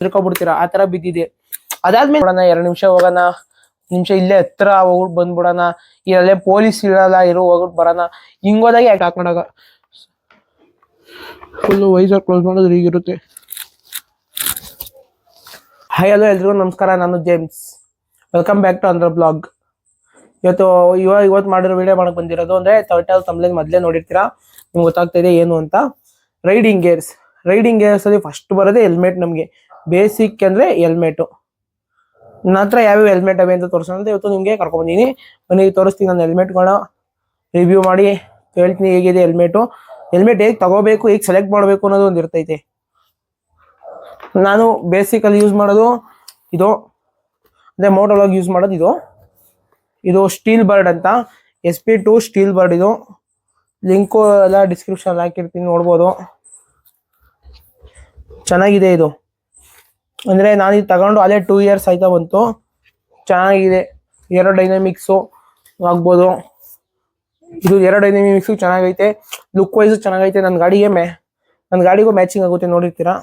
ತಿರ್ಕೊಬಿಡ್ತೀರಾ? ಆ ತರ ಬಿದ್ದಿದೆ. ಅದಾದ್ಮೇಲೆ ನೋಡೋಣ, ಎರಡು ನಿಮಿಷ ಹೋಗೋಣ. ನಿಮಿಷ ಇಲ್ಲೇ ಹತ್ರ ಹೋಗ್ಬಿಟ್ಟು ಬಂದ್ಬಿಡೋಣ. ಇಲ್ಲೇ ಪೊಲೀಸ್ ಇರಲ್ಲ, ಇರೋ ಹೋಗ್ಬಿಟ್ಟು ಬರೋಣ. ಹಿಂಗೋದಾಗ ಯಾಕೆ ಹಾಕೊಂಡಾಗ? ಫುಲ್ಲು ವೈಸರ್ ಕ್ಲೋಸ್ ಮಾಡಿದ್ರೆ ಹೀಗಿರುತ್ತೆ. ಹಾಯ್ ಹಲೋ ಎಲ್ರಿಗೂ. ನಮಸ್ಕಾರ. ನಾನು ಜೇಮ್ಸ್ ವೆಲ್ಕಮ್ ಬ್ಯಾಕ್ ಟು ಅಂದ್ರ ಬ್ಲಾಗ್ ಇವತ್ತು ಇವಾಗ ಇವತ್ತು ಮಾಡಿರೋ ವಿಡಿಯೋ ಮಾಡಕ್ ಬಂದಿರೋದು ಅಂದ್ರೆ ಟೈಟಲ್ ತಮ್ಲೇನ್ ಮೊದಲೇ ನೋಡಿರ್ತೀರಾ? ನಿಮ್ಗೆ ಗೊತ್ತಾಗ್ತಾ ಇದೆ ಏನು ಅಂತ. ರೈಡಿಂಗ್ ಗೇರ್ಸ್ ರೈಡಿಂಗ್ ಗೇರ್ಸ್ ಅಲ್ಲಿ ಫಸ್ಟ್ ಬರೋದೇ ಹೆಲ್ಮೆಟ್ ನಮಗೆ. ಬೇಸಿಕ್ ಅಂದ್ರೆ ಹೆಲ್ಮೆಟ್ ನನ್ನ ಹತ್ರ ಯಾವ್ಯಾವ ಹೆಲ್ಮೆಟ್ ಅವೆ ಅಂತ ತೋರಿಸೋಣ ಇವತ್ತು ನಿಮಗೆ ಕರ್ಕೊಂಬಂದಿನಿ. ಬನ್ನಿ, ತೋರಿಸ್ತೀನಿ ನಾನು ಹೆಲ್ಮೆಟ್ಗಳ ರಿವ್ಯೂ ಮಾಡಿ ಹೇಳ್ತೀನಿ ಹೇಗಿದೆ ಹೆಲ್ಮೆಟು ಹೆಲ್ಮೆಟ್ ಹೇಗೆ ತಗೋಬೇಕು, ಹೇಗೆ ಸೆಲೆಕ್ಟ್ ಮಾಡಬೇಕು ಅನ್ನೋದು ಒಂದು ಇರ್ತೈತೆ. ನಾನು ಬೇಸಿಕಲ್ಲಿ ಯೂಸ್ ಮಾಡೋದು ಇದು. ಅದೇ ಮೋಟೋಲಾಗಿ ಯೂಸ್ ಮಾಡೋದು ಇದು. ಇದು ಸ್ಟೀಲ್ ಬರ್ಡ್ ಅಂತ. S P two steel bird ಇದು. ಲಿಂಕು ಎಲ್ಲ ಡಿಸ್ಕ್ರಿಪ್ಷನ್ ಹಾಕಿರ್ತೀನಿ, ನೋಡ್ಬೋದು. ಚೆನ್ನಾಗಿದೆ ಇದು. ಅಂದ್ರೆ ನಾನು ಇದು ತಗೊಂಡು ಅಲ್ಲೇ ಟೂ ಇಯರ್ಸ್ ಆಯ್ತಾ ಬಂತು. ಚೆನ್ನಾಗಿದೆ. ಏರೋ ಡೈನಮಿಕ್ಸು ಆಗ್ಬೋದು. ಇದು ಏರೋ ಡೈನಮಿಕ್ಸು ಚೆನ್ನಾಗೈತೆ. ಲುಕ್ ವೈಸು ಚೆನ್ನಾಗೈತೆ. ನನ್ನ ಗಾಡಿಗೆ ಮೇ ನನ್ನ ಗಾಡಿಗೂ ಮ್ಯಾಚಿಂಗ್ ಆಗುತ್ತೆ ನೋಡಿರ್ತೀರಾ?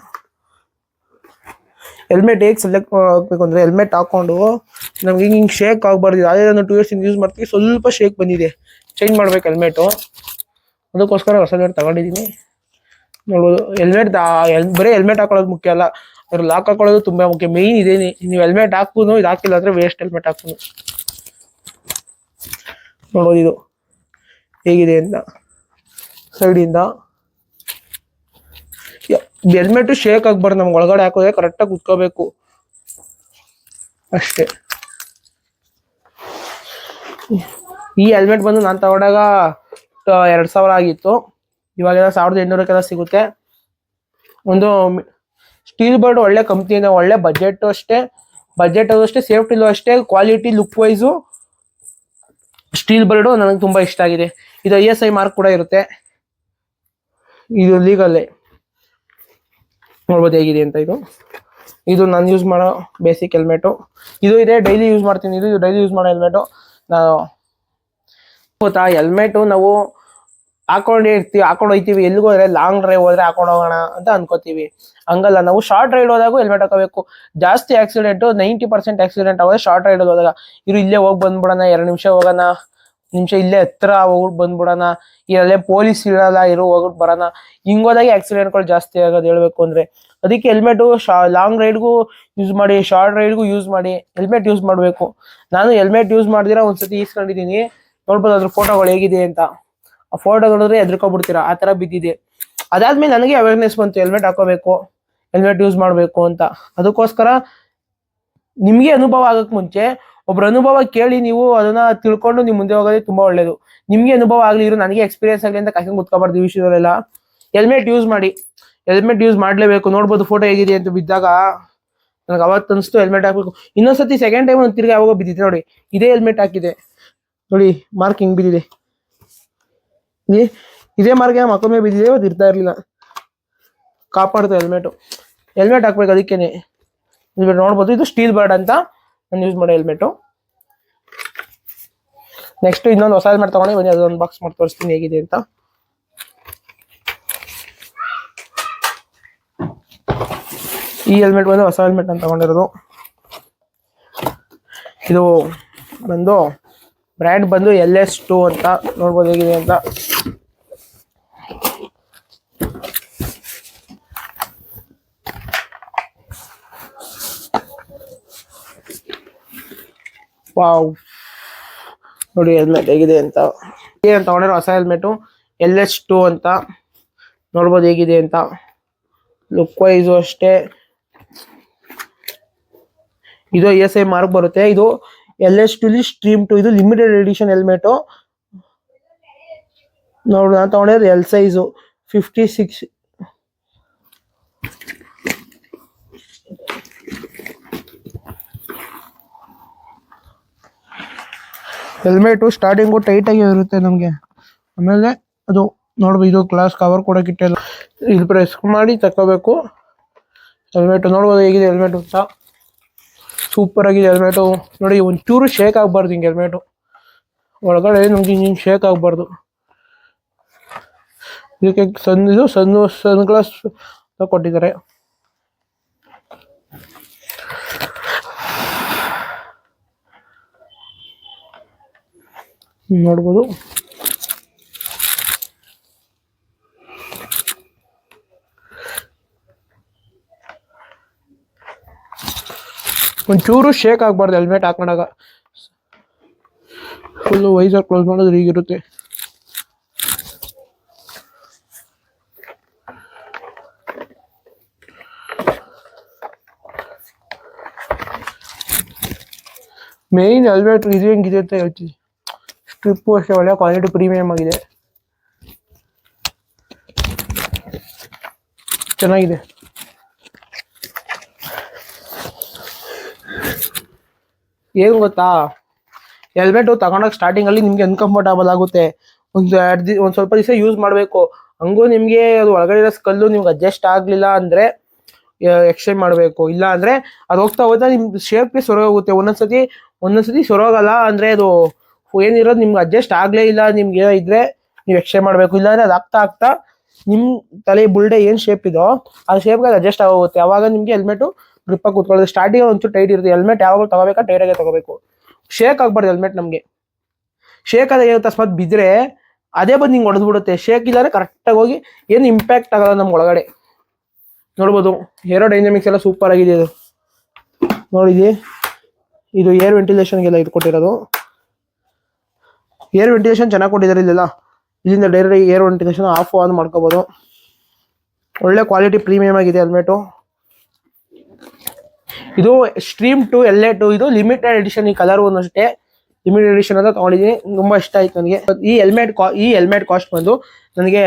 ಹೆಲ್ಮೆಟ್ ಹೇಗೆ ಸೆಲೆಕ್ಟ್ ಆಗಬೇಕು ಅಂದರೆ ಹೆಲ್ಮೆಟ್ ಹಾಕ್ಕೊಂಡು ನಮ್ಗೆ ಹಿಂಗೆ ಹಿಂಗೆ ಶೇಕ್ ಆಗಬಾರ್ದು ಅದೇ ನಾನು ಟೂ ಇಯರ್ಸ್ ಯೂಸ್ ಮಾಡ್ತೀವಿ ಸ್ವಲ್ಪ ಶೇಕ್ ಬಂದಿದೆ. ಚೇಂಜ್ ಮಾಡ್ಬೇಕು ಹೆಲ್ಮೆಟು ಅದಕ್ಕೋಸ್ಕರ ಹೊಸ ಹೆಲ್ಮೆಟ್ ತಗೊಂಡಿದ್ದೀನಿ. ನೋಡ್ಬೋದು. ಹೆಲ್ಮೆಟ್ ಬರೀ ಹೆಲ್ಮೆಟ್ ಹಾಕೊಳ್ಳೋದು ಮುಖ್ಯ ಅಲ್ಲ. ಅದ್ರ ಲಾಕ್ ಹಾಕೊಳ್ಳೋದು ತುಂಬಾ ಮುಖ್ಯ. ಮೇಯ್ನ್ ಇದೇನಿ ನೀವು ಹೆಲ್ಮೆಟ್ ಹಾಕುನು ಇದು ಹಾಕಿಲ್ಲ ಅಂದ್ರೆ ವೇಸ್ಟ್ ಹೆಲ್ಮೆಟ್ ಹಾಕುನು ನೋಡೋದು ಇದು. ಹೇಗಿದೆ ಅಂತ. ಸೈಡಿಂದ ಹೆಲ್ಮೆಟ್ ಶೇಕ್ ಆಗ್ಬಾರ್ದು, ನಮ್ಗೆ ಒಳಗಡೆ ಹಾಕೋದ್ರೆ ಕರೆಕ್ಟಾಗಿ ಕುತ್ಕೋಬೇಕು. ಅಷ್ಟೇ. ಈ ಹೆಲ್ಮೆಟ್ ಬಂದು ನಾನು ತಗೊಂಡಾಗ ಎರಡ್ ಸಾವಿರ ಆಗಿತ್ತು. ಇವಾಗೆಲ್ಲ ಸಾವಿರದ ಎಂಟುನೂರಕ್ಕೆಲ್ಲ ಸಿಗುತ್ತೆ. ಒಂದು ಸ್ಟೀಲ್ ಬರ್ಡ್ ಒಳ್ಳೆ ಕಂಪ್ನಿಯಿಂದ ಒಳ್ಳೆ ಬಜೆಟ್ ಅಷ್ಟೇ ಬಜೆಟ್ ಅಷ್ಟೇ ಸೇಫ್ಟಿಲೂ ಅಷ್ಟೇ quality look wise steel bird ನನಗೆ ತುಂಬ ಇಷ್ಟ ಆಗಿದೆ. ಇದು ಐ ಎಸ್ ಐ ಮಾರ್ಕ್ ಕೂಡ ಇರುತ್ತೆ. ಇದು ಲೀಗಲ್ಲೇ ನೋಡ್ಬೋದು ಹೇಗಿದೆ ಅಂತ ಇದು. ಇದು ನಾನು ಯೂಸ್ ಮಾಡೋ ಬೇಸಿಕ್ ಹೆಲ್ಮೆಟು ಇದು ಇದೆ ಡೈಲಿ ಯೂಸ್ ಮಾಡ್ತೀನಿ. ಇದು ಡೈಲಿ ಯೂಸ್ ಮಾಡೋ ಹೆಲ್ಮೆಟು ನಾನು ಗೊತ್ತಾ? ಹೆಲ್ಮೆಟು ನಾವು ಹಾಕೊಂಡೇ ಇರ್ತೀವಿ, ಹಾಕೊಂಡು ಹೋಗ್ತೀವಿ ಲಾಂಗ್ ಡ್ರೈವ್ ಹೋದ್ರೆ ಹಾಕೊಂಡು ಹೋಗೋಣ ಅಂತ ಅನ್ಕೋತೀವಿ. ಹಂಗಲ್ಲ, ನಾವು ಶಾರ್ಟ್ ರೈಡ್ ಹೋದಾಗೂ ಹೆಲ್ಮೆಟ್ ಹಾಕೋಬೇಕು. ಜಾಸ್ತಿ ಆಕ್ಸಿಡೆಂಟ್ ನೈಂಟಿ ಪರ್ಸೆಂಟ್ ಆಕ್ಸಿಡೆಂಟ್ ಆಗೋದು ಶಾರ್ಟ್ ರೈಡ್ ಹೋದಾಗ. ಇರು, ಇಲ್ಲೇ ಹೋಗಿ ಬಂದ್ಬಿಡೋಣ, ಎರಡು ನಿಮಿಷ ಹೋಗೋಣ. ನಿಮಿಷ ಇಲ್ಲೇ ಹತ್ರ ಹೋಗ್ಬಿಟ್ಟು ಬಂದ್ಬಿಡೋಣ. ಇಲ್ಲೇ ಪೊಲೀಸ್ ಇರಲ್ಲ, ಇರೋ ಹೋಗ್ಬಿಟ್ಟು ಬರೋಣ. ಹಿಂಗೋದಾಗೆ ಆಕ್ಸಿಡೆಂಟ್ಗಳು ಜಾಸ್ತಿ ಆಗೋದು ಹೇಳ್ಬೇಕು ಅಂದ್ರೆ. ಅದಕ್ಕೆ ಹೆಲ್ಮೆಟ್ ಲಾಂಗ್ ರೈಡ್ಗೂ ಯೂಸ್ ಮಾಡಿ ಶಾರ್ಟ್ ರೈಡ್ಗೂ ಯೂಸ್ ಮಾಡಿ ಹೆಲ್ಮೆಟ್ ಯೂಸ್ ಮಾಡಬೇಕು. ನಾನು ಹೆಲ್ಮೆಟ್ ಯೂಸ್ ಮಾಡಿದಿರ ಒಂದ್ಸತಿ ಈಸ್ಕೊಂಡಿದ್ದೀನಿ ನೋಡ್ಬೋದು ಅದ್ರ ಫೋಟೋಗಳು ಹೇಗಿದೆ ಅಂತ. ಆ ಫೋಟೋ ನೋಡಿದ್ರೆ ಎದ್ರಕೊಬಿಡ್ತೀರಾ ಆ ತರ ಬಿದ್ದಿದೆ. ಅದಾದ್ಮೇಲೆ ನನಗೆ ಅವೇರ್ನೆಸ್ ಬಂತು ಹೆಲ್ಮೆಟ್ ಹಾಕೋಬೇಕು ಹೆಲ್ಮೆಟ್ ಯೂಸ್ ಮಾಡಬೇಕು ಅಂತ. ಅದಕ್ಕೋಸ್ಕರ ನಿಮಗೆ ಅನುಭವ ಆಗಕ್ ಮುಂಚೆ ಒಬ್ರ ಅನುಭವ ಕೇಳಿ ನೀವು ಅದನ್ನ ತಿಳ್ಕೊಂಡು ನೀವು ಮುಂದೆ ಹೋಗೋದೇ ತುಂಬಾ ಒಳ್ಳೇದು. ನಿಮ್ಗೆ ಅನುಭವ ಆಗ್ಲಿ ಇರೋ ನನಗೆ ಎಕ್ಸ್ಪೀರಿಯನ್ಸ್ ಆಗಲಿ ಅಂತ ಕಾಯ್ಕೊಂಡು ಕುತ್ಕೋಬಾರ್ದು ಈ ವಿಷಯದಲ್ಲೆಲ್ಲ. ಹೆಲ್ಮೆಟ್ ಯೂಸ್ ಮಾಡಿ. ಹೆಲ್ಮೆಟ್ ಯೂಸ್ ಮಾಡಲೇಬೇಕು. ನೋಡ್ಬೋದು ಫೋಟೋ ಹೇಗಿದೆ ಅಂತ ಬಿದ್ದಾಗ ನನಗೆ ಅವತ್ತು ಅನಿಸ್ತು ಹೆಲ್ಮೆಟ್ ಹಾಕ್ಬೇಕು. ಇನ್ನೊಂದ್ಸತಿ ಸೆಕೆಂಡ್ ಟೈಮ್ ತಿರ್ಗಿ ಯಾವಾಗ ಬಿದ್ದಿದೆ ನೋಡಿ. ಇದೇ ಹೆಲ್ಮೆಟ್ ಹಾಕಿದೆ. ನೋಡಿ ಮಾರ್ಕ್ ಹಿಂಗ್ ಬಿದ್ದಿದೆ. ಇದೇ- ಇದೇ ಮಾರ್ಗ ಮಕ್ಕಳ ಬಿದ್ದಿದೆ ಅದು ಇರ್ತಾ ಇರಲಿಲ್ಲ. ಕಾಪಾಡ್ತು ಹೆಲ್ಮೆಟ್ ಹೆಲ್ಮೆಟ್ ಹಾಕ್ಬೇಕು ಅದಕ್ಕೇನೆ. ಹೆಲ್ಮೆಟ್ ನೋಡ್ಬೋದು, ಇದು ಸ್ಟೀಲ್ ಬರ್ಡ್ ಅಂತ ನಾನು ಯೂಸ್ ಮಾಡೋ ಹೆಲ್ಮೆಟು ನೆಕ್ಸ್ಟ್ ಇನ್ನೊಂದು ಹೊಸ ಹೆಲ್ಮೆಟ್ ತಗೊಂಡು ಬನ್ನಿ ಅದೊಂದು ಬಾಕ್ಸ್ ಮಾಡಿ ತೋರಿಸ್ತೀನಿ ಹೇಗಿದೆ ಅಂತ. ಈ ಹೆಲ್ಮೆಟ್ ಬಂದು ಹೊಸ ಹೆಲ್ಮೆಟ್ ಅಂತ ತಗೊಂಡಿರೋದು. ಇದು ಬಂದು ಬ್ರ್ಯಾಂಡ್ ಬಂದು ಎಲ್ ಎಸ್ ಟೂ ಅಂತ ನೋಡ್ಬೋದು ಹೇಗಿದೆ ಅಂತ. ವಾವ್. ನೋಡಿ ಹೆಲ್ಮೆಟ್ ಹೇಗಿದೆ ಅಂತ. ಏನು ತಗೊಂಡಿರೋ ಹೊಸ ಹೆಲ್ಮೆಟು ಎಲ್ ಎಸ್ ಟೂ ಅಂತ ನೋಡ್ಬೋದು ಹೇಗಿದೆ ಅಂತ. ಲುಕ್ ವೈಸು ಅಷ್ಟೇ. ಇದು ಎಸ್ ಐ ಮಾರ್ಕ್ ಬರುತ್ತೆ. ಇದು ಎಲ್ ಎಸ್ ಟುಲಿ ಸ್ಟ್ರೀಮ್ ಟು ಇದು ಲಿಮಿಟೆಡ್ ಎಡಿಷನ್ ಹೆಲ್ಮೆಟು ನೋಡು, ನಾನು ತಗೊಂಡಿರೋದು L size fifty six helmet starting ಟೈಟಾಗಿ ಇರುತ್ತೆ ನಮಗೆ. ಆಮೇಲೆ ಅದು ನೋಡ್ಬೋದು ಇದು ಕ್ಲಾಸ್ ಕವರ್ ಕೂಡ ಕಿಟ್ಟೆಲ್ಲ. ಇದು ಪ್ರೆಸ್ ಮಾಡಿ ತಗೋಬೇಕು ಹೆಲ್ಮೆಟ್ ನೋಡ್ಬೋದು ಹೇಗಿದೆ ಹೆಲ್ಮೆಟ್ ಅಂತ ಸೂಪರ್ ಆಗಿದೆ ಹೆಲ್ಮೆಟು ನೋಡಿ, ಒಂಚೂರು ಶೇಕ್ ಆಗಬಾರ್ದು ಹಿಂಗೆ ಹೆಲ್ಮೆಟು ಒಳಗಡೆ ನಮ್ಗೆ ಇಂಜಿನ್ ಶೇಕ್ ಆಗಬಾರ್ದು. ಇದಕ್ಕೆ ಸನ್ ಇದು ಸನ್ ಸನ್ ಗ್ಲಾಸ್ ಕೊಟ್ಟಿದ್ದಾರೆ. ನೋಡ್ಬೋದು. ಒಂಚೂರು ಶೇಕ್ ಆಗ್ಬಾರ್ದು ಹೆಲ್ಮೆಟ್ ಹಾಕೊಂಡಾಗ. ಫುಲ್ಲು ವೈಸರ್ ಕ್ಲೋಸ್ ಮಾಡಿದ್ರೆ ಹೀಗಿರುತ್ತೆ ಮೇಯ್ನ್ ಹೆಲ್ಮೆಟ್ ಇದು ಹೆಂಗಿದೆ ಅಂತ ಹೇಳ್ತೀನಿ. ಸ್ಟ್ರಿಪ್ಪು ಅಷ್ಟೇ, ಒಳ್ಳೆ ಕ್ವಾಲಿಟಿ ಪ್ರೀಮಿಯಮ್ ಆಗಿದೆ. ಚೆನ್ನಾಗಿದೆ. ಏನು ಗೊತ್ತಾ? ಹೆಲ್ಮೆಟ್ ತಗೊಂಡಾಗ ಸ್ಟಾರ್ಟಿಂಗಲ್ಲಿ ನಿಮ್ಗೆ ಅನ್ಕಂಫರ್ಟಬಲ್ ಆಗುತ್ತೆ. ಒಂದು ಎರಡು ದಿ ಒಂದು ಸ್ವಲ್ಪ ದಿವಸ ಯೂಸ್ ಮಾಡಬೇಕು. ಹಂಗೂ ನಿಮಗೆ ಅದು ಒಳಗಡೆ ಇರೋ ಸ್ಕಲ್ಲು ನಿಮ್ಗೆ ಅಡ್ಜಸ್ಟ್ ಆಗಲಿಲ್ಲ ಅಂದ್ರೆ ಎಕ್ಸ್ಚೇಂಜ್ ಮಾಡಬೇಕು. ಇಲ್ಲ ಅಂದ್ರೆ ಅದು ಹೋಗ್ತಾ ಹೋಗ್ತಾ ನಿಮ್ಮ ಶೇಪ್ಗೆ ಸೊರೋಗುತ್ತೆ ಒಂದೊಂದ್ಸತಿ ಒಂದೊಂದ್ಸತಿ ಸೊರೋಗಲ್ಲ ಅಂದರೆ ಅದು ಏನಿರೋದು ನಿಮ್ಗೆ ಅಡ್ಜಸ್ಟ್ ಆಗಲೇ ಇಲ್ಲ. ನಿಮ್ಗೆ ಏನೋ ಇದ್ರೆ ನೀವು ಎಕ್ಸ್ಚೇಂಜ್ ಮಾಡಬೇಕು. ಇಲ್ಲಾಂದ್ರೆ ಅದು ಆಗ್ತಾ ಆಗ್ತಾ ನಿಮ್ಮ ತಲೆ ಬುಲ್ಡೆ ಏನು ಶೇಪ್ ಇದೋ, ಆ ಶೇಪ್ಗೆ ಅದು ಅಡ್ಜಸ್ಟ್ ಆಗೋಗುತ್ತೆ. ಅವಾಗ ನಿಮಗೆ ಹೆಲ್ಮೆಟು ಗ್ರಿಪ್ಪಾಗಿ ಕೂತ್ಕೊಳ್ಳೋದು ಸ್ಟಾರ್ಟಿಂಗ್ ಒಂಚೂರು ಟೈಟ್ ಇರುತ್ತೆ. ಹೆಲ್ಮೆಟ್ ಯಾವಾಗ ತಗೋಬೇಕಾ? ಟೈಟಾಗೆ ತಗೋಬೇಕು. ಶೇಕ್ ಆಗಬಾರ್ದು ಹೆಲ್ಮೆಟ್ ನಮಗೆ. ಶೇಕ್ ಆದಾಗ ಏನು ತಸ್ಮಾತ್ ಬಿದ್ದರೆ ಅದೇ ಬಂದು ಹಿಂಗೆ ಹೊಡೆದ್ಬಿಡುತ್ತೆ ಶೇಕ್ ಇದ್ದಾರೆ ಕರೆಕ್ಟಾಗಿ ಹೋಗಿ ಏನು ಇಂಪ್ಯಾಕ್ಟ್ ಆಗಲ್ಲ ನಮ್ಗೆ ಒಳಗಡೆ. ನೋಡ್ಬೋದು. ಏರೋ ಡೈನಾಮಿಕ್ಸ್ ಎಲ್ಲ ಸೂಪರ್ ಆಗಿದೆ ಇದು. ನೋಡಿದಿ ಇದು ಏರ್ ವೆಂಟಿಲೇಷನ್ಗೆಲ್ಲ ಇದು ಕೊಟ್ಟಿರೋದು. ಏರ್ ವೆಂಟಿಲೇಷನ್ ಚೆನ್ನಾಗಿ ಕೊಟ್ಟಿದ್ದಾರೆ ಇಲ್ಲೆಲ್ಲ. ಇಲ್ಲಿಂದ direct air ventilation off on ಮಾಡ್ಕೋಬೋದು. ಒಳ್ಳೆ ಕ್ವಾಲಿಟಿ ಪ್ರೀಮಿಯಮ್ ಆಗಿದೆ ಹೆಲ್ಮೆಟು ಇದು stream two L A two ಇದು ಲಿಮಿಟೆಡ್ ಎಡಿಷನ್ ಈ ಕಲರ್ ಅಷ್ಟೇ. ಲಿಮಿಟೆಡ್ ಎಡಿಷನ್ ಅಂತ ತಗೊಂಡಿದ್ದೀನಿ. ತುಂಬಾ ಇಷ್ಟ ಆಯ್ತು ನನಗೆ. ಈ ಹೆಲ್ಮೆಟ್ ಈ ಹೆಲ್ಮೆಟ್ ಕಾಸ್ಟ್ ಬಂದು ನನಗೆ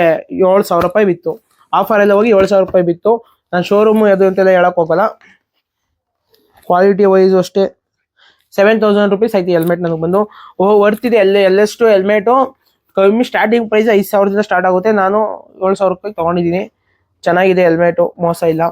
ಏಳು ಸಾವಿರ ರೂಪಾಯಿ ಬಿತ್ತು. ಆಫರ್ ಎಲ್ಲ ಹೋಗಿ ಏಳು ಸಾವಿರ ರೂಪಾಯಿ ಬಿತ್ತು. ನಾನು ಶೋರೂಮ್ ಅದು ಅಂತೆಲ್ಲ ಹೇಳಕ್ ಹೋಗಲ್ಲ. ಕ್ವಾಲಿಟಿ ವೈಸ್ ಅಷ್ಟೇ. ಸೆವೆನ್ ತೌಸಂಡ್ ರುಪೀಸ್ ಆಯ್ತು ಹೆಲ್ಮೆಟ್ ನನಗೆ ಬಂದು. ಓ ವರ್ತಿದೆ ಎಲ್ಲ ಎಲ್ಲೆಷ್ಟು ಹೆಲ್ಮೆಟು ಕಮ್ಮಿ ಸ್ಟಾರ್ಟಿಂಗ್ ಪ್ರೈಸ್ ಐದು ಸಾವಿರದಿಂದ ಸ್ಟಾರ್ಟ್ ಆಗುತ್ತೆ. ನಾನು ಏಳು ಸಾವಿರ ರೂಪಾಯಿ ತೊಗೊಂಡಿದ್ದೀನಿ. ಚೆನ್ನಾಗಿದೆ ಹೆಲ್ಮೆಟು ಮೋಸ ಇಲ್ಲ.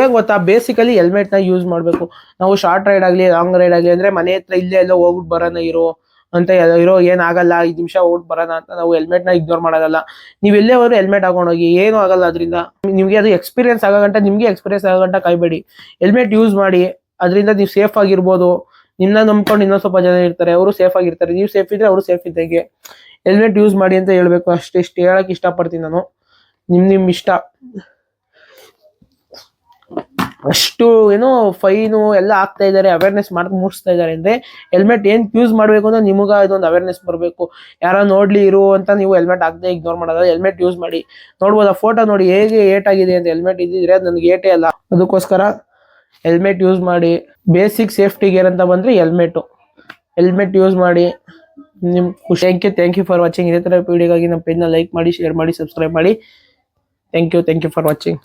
ಏನ್ ಗೊತ್ತಾ? ಬೇಸಿಕಲಿ ಹೆಲ್ಮೆಟ್ನ ಯೂಸ್ ಮಾಡಬೇಕು. ನಾವು ಶಾರ್ಟ್ ರೈಡ್ ಆಗಲಿ ಲಾಂಗ್ ರೈಡ್ ಆಗಲಿ ಅಂದ್ರೆ ಮನೆ ಹತ್ರ ಇಲ್ಲೇ ಎಲ್ಲ ಹೋಗ್ಬಿಟ್ಟು ಬರೋಣ ಇರೋ ಅಂತ ಇರೋ ಏನಾಗಲ್ಲ ಐದು ನಿಮಿಷ ಹೋಗಿ ಬರೋಣ ಅಂತ ನಾವು ಹೆಲ್ಮೆಟ್ನ ಇಗ್ನೋರ್ ಮಾಡೋದಲ್ಲ ನೀವು ಎಲ್ಲೇ ಹೋದ್ರು ಹೆಲ್ಮೆಟ್ ಹಾಕೊಂಡೋಗಿ, ಏನು ಆಗಲ್ಲ ಅದರಿಂದ. ನಿಮಗೆ ಅದು ಎಕ್ಸ್ಪೀರಿಯನ್ಸ್ ಆಗೋ ನಿಮಗೆ ಎಕ್ಸ್ಪೀರಿಯನ್ಸ್ ಆಗೋ ಕಾಯ್ಬೇಡಿ. ಹೆಲ್ಮೆಟ್ ಯೂಸ್ ಮಾಡಿ, ಅದರಿಂದ ನೀವು ಸೇಫ್ ಆಗಿರ್ಬೋದು. ನಿನ್ನ ನಂಬ್ಕೊಂಡು ಇನ್ನೊಂದು ಸ್ವಲ್ಪ ಜನ ಇರ್ತಾರೆ, ಅವರು ಸೇಫ್ ಆಗಿರ್ತಾರೆ. ನೀವು ಸೇಫ್ ಇದ್ರೆ ಅವರು ಸೇಫ್ ಇದ್ದಂಗೆ. ಹೆಲ್ಮೆಟ್ ಯೂಸ್ ಮಾಡಿ ಅಂತ ಹೇಳ್ಬೇಕು ಅಷ್ಟೇ, ಇಷ್ಟು ಹೇಳಕ್ ಇಷ್ಟಪಡ್ತೀನಿ ನಾನು. ನಿಮ್ ನಿಮ್ ಇಷ್ಟ. ಅಷ್ಟು ಏನೋ ಫೈನು ಎಲ್ಲ ಆಗ್ತಾ ಇದ್ದಾರೆ ಅವೇರ್ನೆಸ್ ಮಾಡಿ ಮೂಡಿಸ್ತಾ ಇದ್ದಾರೆ ಅಂದ್ರೆ ಹೆಲ್ಮೆಟ್ ಏನ್ ಯೂಸ್ ಮಾಡಬೇಕು ಅಂತ ನಿಮಗ ಇದೊಂದು ಅವೇರ್ನೆಸ್ ಬರಬೇಕು. ಯಾರ ನೋಡ್ಲಿ ಇರು ಅಂತ ನೀವು ಹೆಲ್ಮೆಟ್ ಹಾಕದೆ ಇಗ್ನೋರ್ ಮಾಡೋದು ಹೆಲ್ಮೆಟ್ ಯೂಸ್ ಮಾಡಿ. ನೋಡ್ಬೋದು? ಫೋಟೋ ನೋಡಿ ಹೇಗೆ ಏಟ್ ಆಗಿದೆ ಅಂತ ಹೆಲ್ಮೆಟ್ ಇದ್ದಿದ್ರೆ ಅದು ನನಗೆ ಏಟೇ ಅಲ್ಲ. ಅದಕ್ಕೋಸ್ಕರ ಹೆಲ್ಮೆಟ್ ಯೂಸ್ ಮಾಡಿ. ಬೇಸಿಕ್ ಸೇಫ್ಟಿ ಗೇರ್ ಅಂತ ಬಂದ್ರೆ ಹೆಲ್ಮೆಟ್ ಹೆಲ್ಮೆಟ್ ಯೂಸ್ ಮಾಡಿ. ನಿಮ್ಮ ಖುಷಿ. Thank you thank you for watching ಇದೇ ತರ ವಿಡಿಯೋಗಾಗಿ ನಮ್ಮ ಪೇಜ್ನ ಲೈಕ್ ಮಾಡಿ ಶೇರ್ ಮಾಡಿ ಸಬ್ಸ್ಕ್ರೈಬ್ ಮಾಡಿ. Thank you thank you for watching